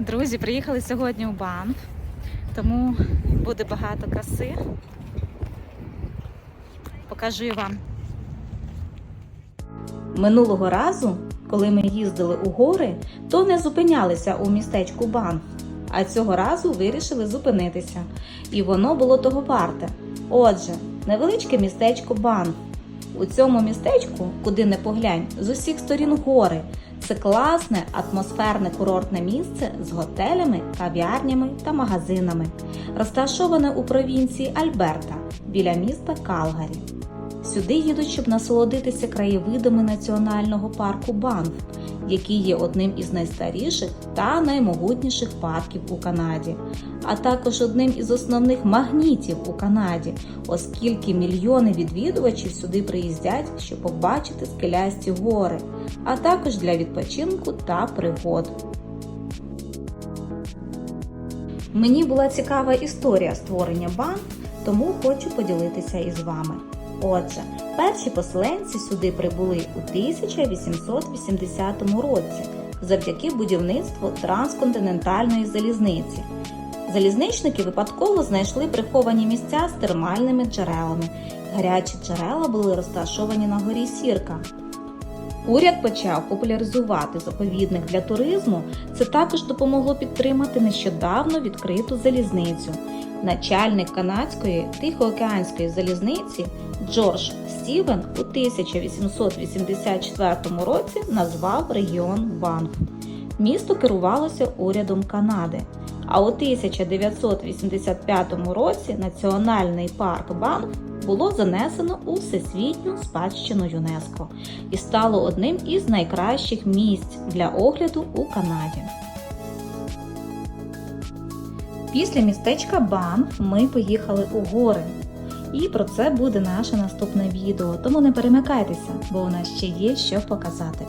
Друзі, приїхали сьогодні у Банф, тому буде багато краси. Покажу вам. Минулого разу, коли ми їздили у гори, то не зупинялися у містечку Банф, а цього разу вирішили зупинитися. І воно було того варте. Отже, невеличке містечко Банф. У цьому містечку, куди не поглянь, з усіх сторін гори. Це класне атмосферне курортне місце з готелями, кав'ярнями та магазинами, розташоване у провінції Альберта біля міста Калгарі. Сюди їдуть, щоб насолодитися краєвидами національного парку Банф, який є одним із найстаріших та наймогутніших парків у Канаді, а також одним із основних магнітів у Канаді, оскільки мільйони відвідувачів сюди приїздять, щоб побачити скелясті гори, а також для відпочинку та пригод. Мені була цікава історія створення Банф, тому хочу поділитися із вами. Отже, перші поселенці сюди прибули у 1880 році завдяки будівництву трансконтинентальної залізниці. Залізничники випадково знайшли приховані місця з термальними джерелами. Гарячі джерела були розташовані на горі Сірка. Уряд почав популяризувати заповідник для туризму. Це також допомогло підтримати нещодавно відкриту залізницю. Начальник канадської тихоокеанської залізниці Джордж Стівен у 1884 році назвав регіон Банф. Місто керувалося урядом Канади. А у 1985 році Національний парк Банф було занесено у всесвітню спадщину ЮНЕСКО і стало одним із найкращих місць для огляду у Канаді. Після містечка Бан ми поїхали у гори. І про це буде наше наступне відео, тому не перемикайтеся, бо у нас ще є що показати.